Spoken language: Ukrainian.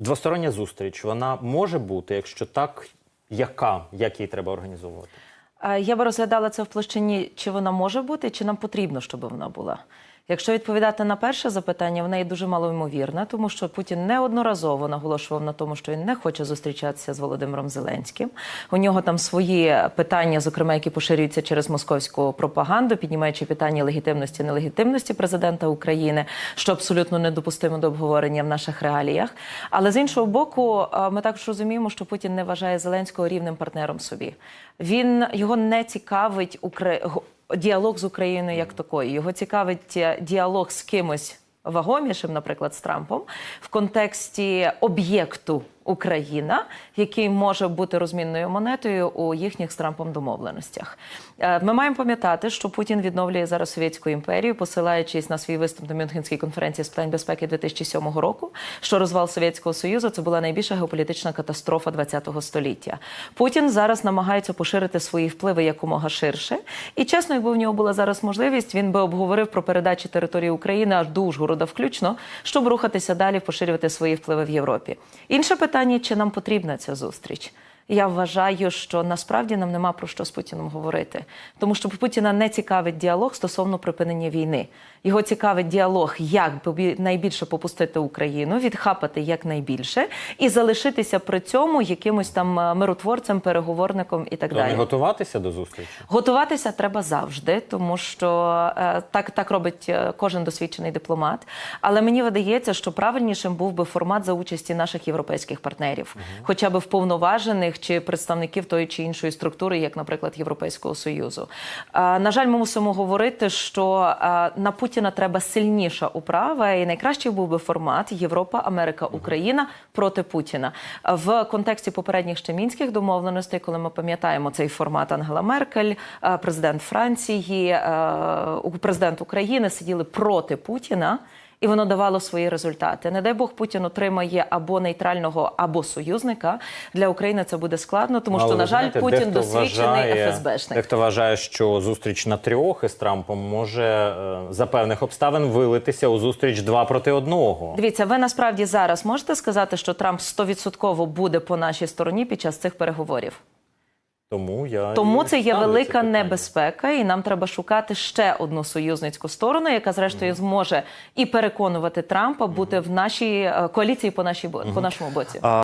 Двостороння зустріч вона може бути, якщо так, яка, як її треба організовувати? Е, Я би розглядала це в площині, чи вона може бути, чи нам потрібно, щоб вона була. Якщо відповідати на перше запитання, вона є дуже малоймовірна, тому що Путін неодноразово наголошував на тому, що він не хоче зустрічатися з Володимиром Зеленським. У нього там свої питання, зокрема, які поширюються через московську пропаганду, піднімаючи питання легітимності нелегітимності президента України, що абсолютно недопустимо до обговорення в наших реаліях. Але з іншого боку, е, ми також розуміємо, що Путін не вважає Зеленського рівним партнером собі. Він його не цікавить Укра... діалог з Україною як такою. Його цікавить е, діалог з кимось вагомішим, наприклад, з Трампом, в контексті об'єкту Україна, який може бути розмінною монетою у їхніх з Трампом домовленостях. Е, Ми маємо пам'ятати, що Путін відновлює зараз Совєтську імперію, посилаючись на свій виступ на Мюнхенській конференції з питань безпеки 2007 року, що розвал Совєтського Союзу це була найбільша геополітична катастрофа ХХ століття. Путін зараз намагається поширити свої впливи якомога ширше. І чесно, якби в нього була зараз можливість, він би обговорив про передачі території України аж до Ужгорода включно, щоб рухатися далі, поширювати свої впливи в Європі. Інше питання, чи нам потрібна ця зустріч. Я вважаю, що насправді нам нема про що з Путіном говорити, тому що Путіна не цікавить діалог стосовно припинення війни. Його цікавить діалог, як найбільше попустити Україну, відхапати якнайбільше і залишитися при цьому якимось там е, миротворцем, переговорником і так То не далі. готуватися до зустрічі? Готуватися треба завжди, тому що е, так, так робить е, кожен досвідчений дипломат. Але мені видається, що правильнішим був би формат за участі наших європейських партнерів, хоча б вповноважених чи представників тої чи іншої структури, як, наприклад, Європейського союзу. На жаль, ми мусимо говорити, що на Путіна треба сильніша управа, і найкращий був би формат Європа, Америка, Україна проти Путіна в контексті попередніх ще мінських домовленостей, коли ми пам'ятаємо цей формат Ангела Меркель, президент Франції, президент України сиділи проти Путіна. І воно давало свої результати. Не дай Бог Путін отримає або нейтрального, або союзника. Для України це буде складно, тому що, на жаль, знаєте, Путін досвідчений вважає- ФСБшник. Дехто вважає, що зустріч на трьох із Трампом може е, за певних обставин вилитися у зустріч два проти одного. Дивіться, ви насправді зараз можете сказати, що Трамп 100% буде по нашій стороні під час цих переговорів. Тому я Тому це є велика це небезпека, і нам треба шукати ще одну союзницьку сторону, яка зрештою зможе і переконувати Трампа бути в нашій е, коаліції по нашій бо- по нашому боці.